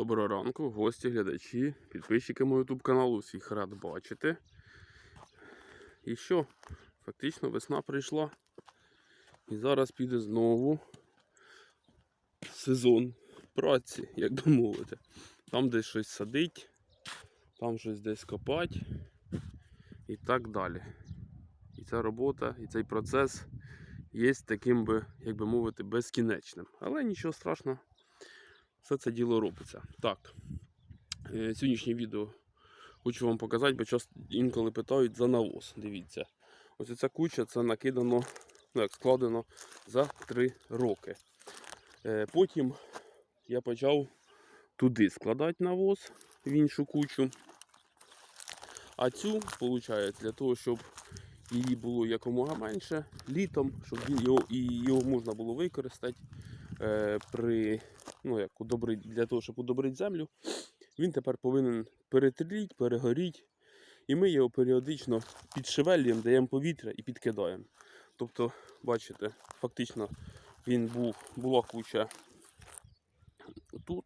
Доброго ранку, гості, глядачі, підписчики мого YouTube каналу. Всіх рад бачити. І що? Фактично весна прийшла. І зараз піде знову сезон праці, як би мовити. Там десь щось садить, там щось десь копати і так далі. І ця робота, і цей процес є таким би, як би мовити, безкінечним. Але нічого страшного все це діло робиться. Так, е, сьогоднішнє відео хочу вам показати, бо часто інколи питають за навоз. Дивіться. Ось ця куча це накидано, ну як складено за 3 роки. Е, Потім я почав туди складати навоз в іншу кучу. А цю, виходить, для того, щоб її було якомога менше літом, щоб його, і його можна було використати при ну, як удобрить, для того, щоб удобрити землю, він тепер повинен перетріліть, перегоріти. І ми його періодично підшевелюємо, даємо повітря і підкидаємо. Тобто, бачите, фактично він був, була куча тут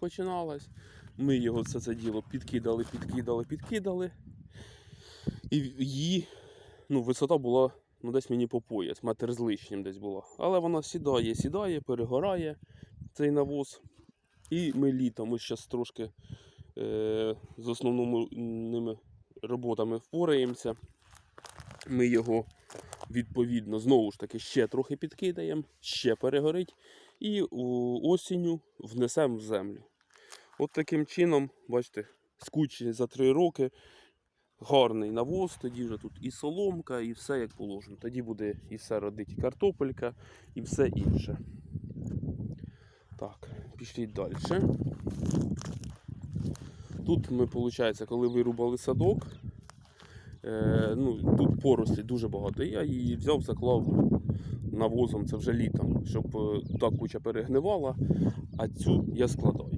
починалась. Ми його все це діло підкидали, підкидали, підкидали. І її ну, висота була ну, десь мені по пояс, метр з лишнім десь була. Але вона сідає, сідає, перегорає цей навоз. І ми літом, ми зараз трошки е, з основними роботами впораємося. Ми його відповідно знову ж таки ще трохи підкидаємо, ще перегорить і осінню внесемо в землю. От таким чином, бачите, з кучі за три роки гарний навоз, тоді вже тут і соломка, і все як положено. Тоді буде і все родить, і картопелька, і все інше. Так, пішли далі. Тут ми, виходить, коли вирубали садок, е, ну, тут порослі дуже багато. Я її взяв, заклав навозом, це вже літом, щоб е, та куча перегнивала, а цю я складаю.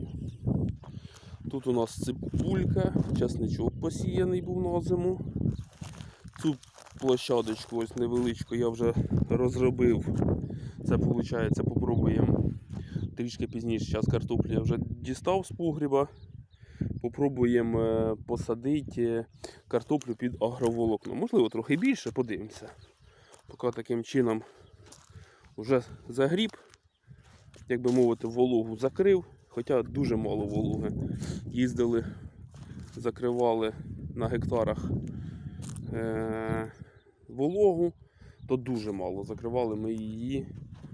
Тут у нас цибулька, часничок посіяний був на зиму. Цю площадочку ось невеличку я вже розробив. Це виходить, попробуємо трішки пізніше. Зараз картоплю я вже дістав з погріба. Попробуємо е, посадити картоплю під агроволокно. Можливо, трохи більше, подивимося. Поки таким чином вже загріб, як би мовити, вологу закрив, хоча дуже мало вологи. Їздили, закривали на гектарах е- вологу, то дуже мало. Закривали ми її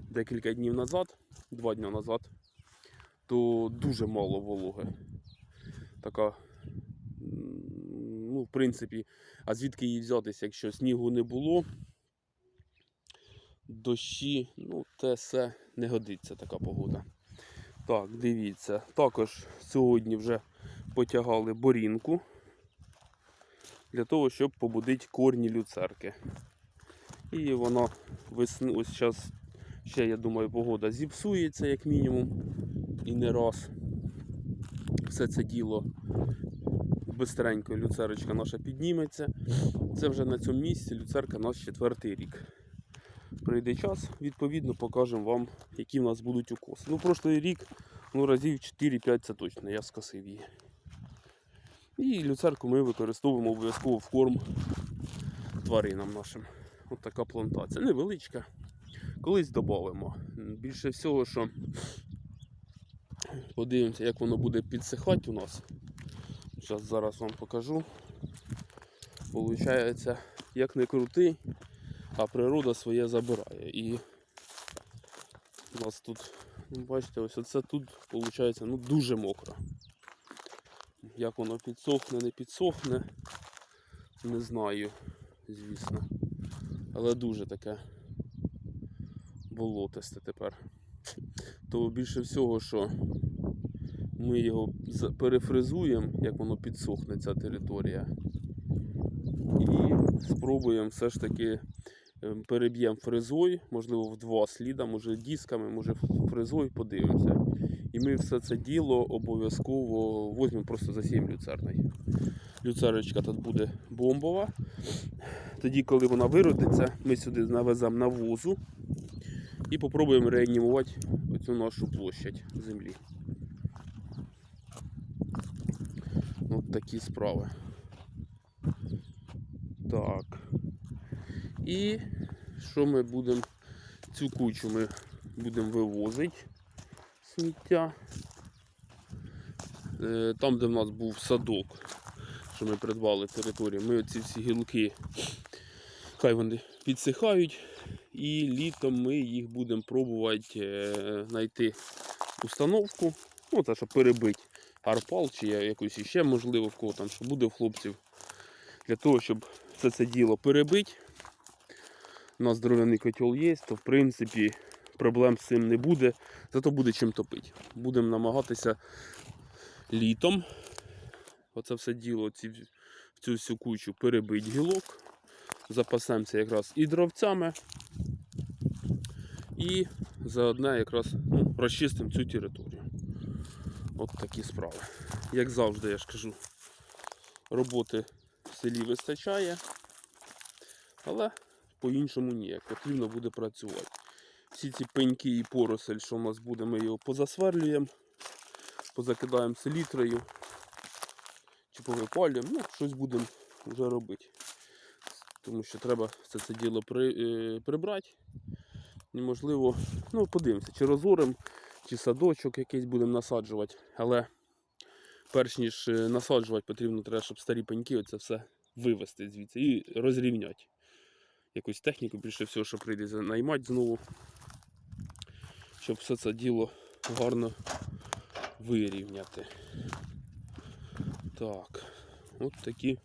декілька днів назад, два дні назад, то дуже мало вологи. Така, ну, в принципі, а звідки її взятися, якщо снігу не було, дощі, ну, те все не годиться така погода. Так, дивіться. Також сьогодні вже потягали борінку для того, щоб побудити корні люцерки. І вона весни, ось зараз ще, я думаю, погода зіпсується як мінімум. І не раз. Все це діло бистренько люцерочка наша підніметься. Це вже на цьому місці люцерка наш четвертий рік. Прийде час, відповідно, покажемо вам, які в нас будуть укоси. Ну, прошлий рік, ну, разів 4-5 це точно, я скосив її. І люцерку ми використовуємо обов'язково в корм тваринам нашим. От така плантація. Невеличка. Колись додамо. Більше всього, що подивимося, як воно буде підсихати у нас. Зараз вам покажу. Получається, як не крути, а природа своє забирає. І у нас тут, ну, бачите, ось оце тут виходить ну, дуже мокро. Як воно підсохне, не підсохне, не знаю, звісно. Але дуже таке болотисте тепер. То більше всього, що ми його перефризуємо, як воно підсохне ця територія. І спробуємо все ж таки переб'ємо фрезою, можливо, в два сліда, може дисками, може фрезою, подивимося. І ми все це діло обов'язково візьмемо просто засіємо люцерною. Люцерочка тут буде бомбова. Тоді, коли вона виродиться, ми сюди навеземо навозу і попробуємо реанімувати цю нашу площадь землі. От такі справи. Так. І що ми будемо? Цю кучу ми будемо вивозити сміття. Е, Там, де в нас був садок, що ми придбали територію, ми оці всі гілки, хай вони підсихають, і літом ми їх будемо пробувати е, знайти установку, ну, це, щоб перебити арпал чи якусь іще, можливо, в кого там, що буде в хлопців, для того, щоб все це діло перебити. У нас дров'яний котел є, то в принципі проблем з цим не буде, зато буде чим топити. Будемо намагатися літом оце все діло, ці, в цю всю кучу перебити гілок. Запасемося якраз і дровцями. І заодне якраз ну, розчистимо цю територію. От такі справи. Як завжди, я ж кажу, роботи в селі вистачає, але по-іншому ніяк. Потрібно буде працювати. Всі ці пеньки і поросель, що в нас буде, ми його позасверлюємо, позакидаємо селітрою чи повипалюємо, ну, щось будемо вже робити. Тому що треба все це діло при, е, прибрати. Неможливо, ну подивимося, чи розорим, чи садочок якийсь будемо насаджувати. Але перш ніж е, насаджувати, потрібно треба, щоб старі пеньки оце все вивезти звідси і розрівняти. Якусь техніку, більше всього, що прийдеться наймати знову, щоб все це діло гарно вирівняти. Так, от такі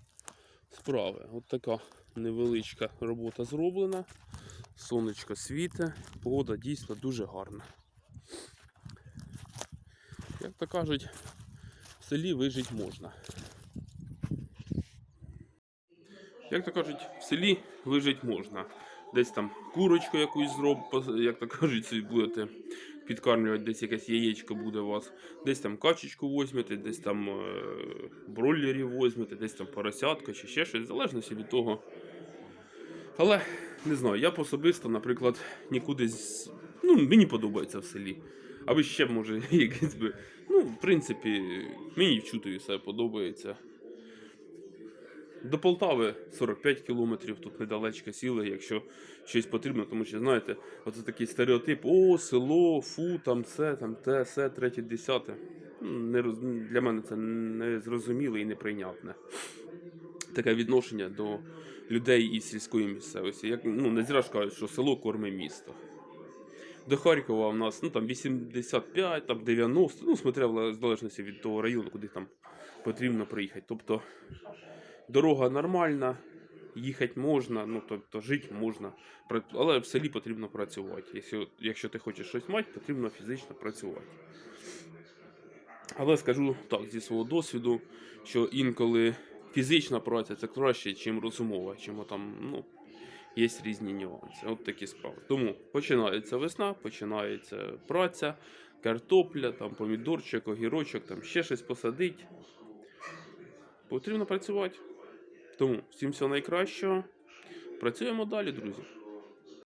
справи. От така невеличка робота зроблена. Сонечко світе, погода дійсно дуже гарна. Як то кажуть, в селі вижити можна. Як то кажуть, в селі вижити можна. Десь там курочку якусь зроб, як то кажуть, собі будете підкармлювати, десь якесь яєчко буде у вас, десь там качечку візьмете, десь там е, бройлерів візьмете, десь там поросятка чи ще щось, в залежності від того. Але не знаю, я особисто, наприклад, нікуди з. Ну, мені подобається в селі. А ви ще може якесь би. Ну, в принципі, мені в Чутові все подобається. До Полтави 45 кілометрів, тут недалечко сіли, якщо щось потрібно, тому що, знаєте, оце такий стереотип: о, село, фу, там це, там те, се, третє, десяте. Ну, Не роз... Для мене це не зрозуміле і неприйнятне. Таке відношення до людей із сільської місцевості. Як, ну, не зря ж кажуть, що село корме місто. До Харкова у нас ну, там 85, там 90, ну, смотря в залежності від того району, куди там потрібно приїхати. Тобто дорога нормальна, їхати можна, ну тобто жити можна, але в селі потрібно працювати. Якщо, якщо ти хочеш щось мати, потрібно фізично працювати. Але скажу так, зі свого досвіду, що інколи фізична праця це краще, ніж розумова, чим там, ну, є різні нюанси. От такі справи. Тому починається весна, починається праця, картопля, там помідорчик, огірочок, там ще щось посадить. Потрібно працювати. Тому всім всього найкращого. Працюємо далі, друзі.